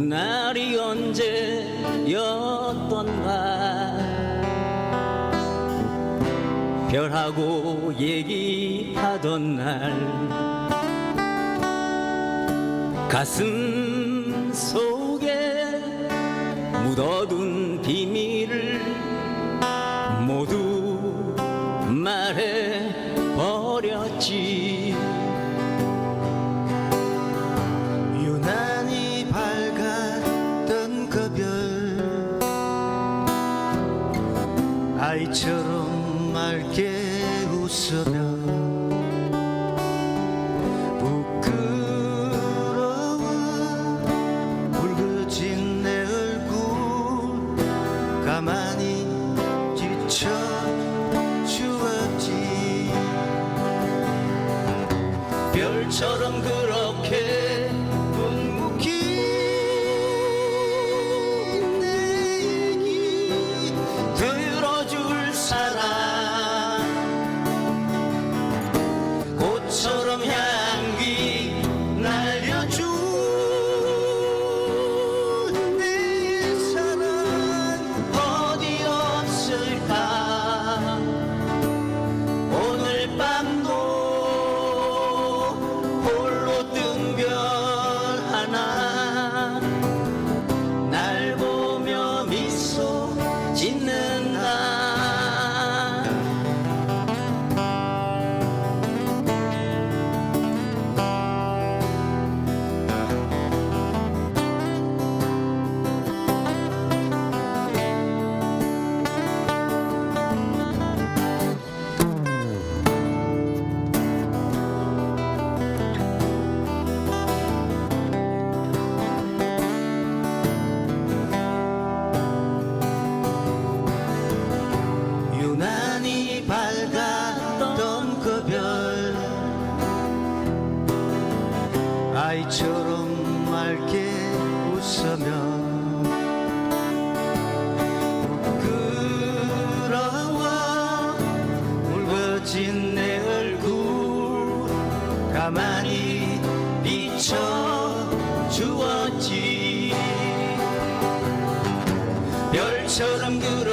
그날이 언제였던가. 별하고 얘기하던 날 가슴 속에 묻어둔 비밀을 모두 말해 버렸지 아이처럼 맑게 웃으며 부끄러워 붉어진 내 얼굴 가만히 지쳐 주었지. 별처럼 그렇게 아이처럼 맑게 웃으며 부끄러워 붉어진 내 얼굴 가만히 비춰 주었지. 별처럼 그렇